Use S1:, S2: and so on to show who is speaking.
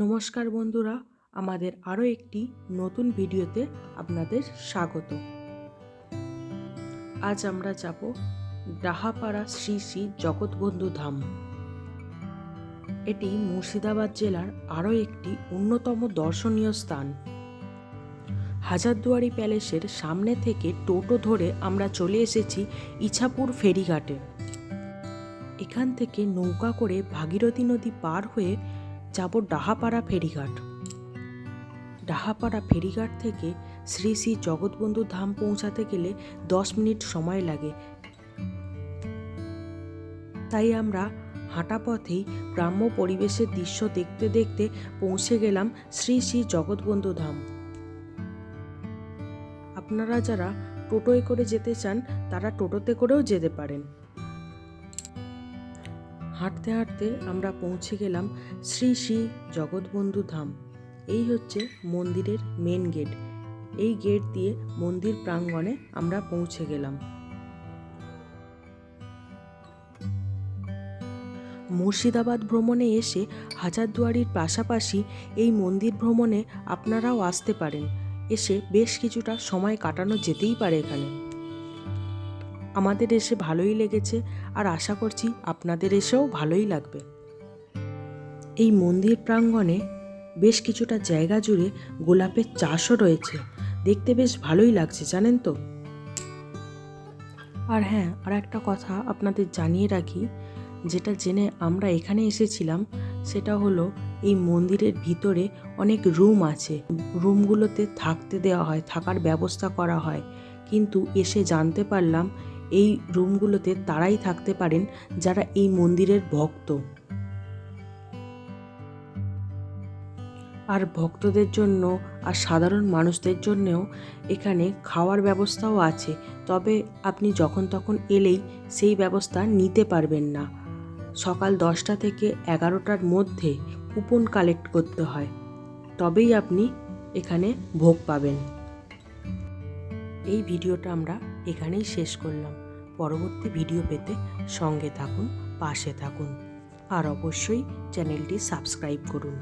S1: নমস্কার বন্ধুরা, আমাদের আরও একটি নতুন ভিডিওতে আপনাদের স্বাগত। আজ আমরা যাব ডাহাপাড়া শ্রী শ্রী জগৎবন্ধু ধাম। এটি মুর্শিদাবাদ জেলার আরও একটি অন্যতম দর্শনীয় স্থান। হাজারদুয়ারি প্যালেসের সামনে থেকে টোটো ধরে আমরা চলে এসেছি ইছাপুর ফেরিঘাটে। এখান থেকে নৌকা করে ভাগীরথী নদী পার হয়ে যাব ডাহাপাড়া ফেরিঘাট। ডাহাপাড়া ফেরিঘাট থেকে শ্রী শ্রী জগৎবন্ধু ধাম পৌঁছাতে গেলে দশ মিনিট সময় লাগে। তাই আমরা হাঁটা পথেই গ্রাম্য পরিবেশের দৃশ্য দেখতে দেখতে পৌঁছে গেলাম শ্রী শ্রী জগৎবন্ধু ধাম। আপনারা যারা টোটোয় করে যেতে চান, তারা টোটোতে করেও যেতে পারেন। হাঁটতে হাঁটতে আমরা পৌঁছে গেলাম শ্রী শ্রী জগৎবন্ধু ধাম। এই হচ্ছে মন্দিরের মেন গেট এই গেট দিয়ে মন্দির প্রাঙ্গণে আমরা পৌঁছে গেলাম। মুর্শিদাবাদ ভ্রমণে এসে হাজারদুয়ারির পাশাপাশি এই মন্দির ভ্রমণে আপনারাও আসতে পারেন। এসে বেশ কিছুটা সময় কাটানো যেতেই পারে এখানে। আমাদের এসে ভালোই লেগেছে আর আশা করছি আপনাদের এসেও ভালোই লাগবে। এই মন্দির প্রাঙ্গণে বেশ কিছুটা জায়গা জুড়ে গোলাপের চাষও রয়েছে। দেখতে বেশ ভালোই লাগছে, জানেন তো? আর হ্যাঁ আর একটা কথা আপনাদের জানিয়ে রাখি, যেটা জেনে আমরা এখানে এসেছিলাম, সেটা হলো এই মন্দিরের ভিতরে অনেক রুম আছে। রুমগুলোতে থাকতে দেওয়া হয়, থাকার ব্যবস্থা করা হয়। কিন্তু এসে জানতে পারলাম এই রুমগুলোতে তারাই থাকতে পারেন যারা এই মন্দিরের ভক্ত। আর ভক্তদের জন্য আর সাধারণ মানুষদের জন্যেও এখানে খাওয়ার ব্যবস্থাও আছে। তবে আপনি যখন তখন এলেই সেই ব্যবস্থা নিতে পারবেন না। সকাল দশটা থেকে এগারোটার মধ্যে কুপন কালেক্ট করতে হয়। তবেই আপনি এখানে ভোগ পাবেন। এই ভিডিওটা আমরা এখানেই শেষ করলাম। পরবর্তী ভিডিও পেতে সঙ্গে থাকুন পাশে থাকুন। আর অবশ্যই চ্যানেলটি সাবস্ক্রাইব করুন।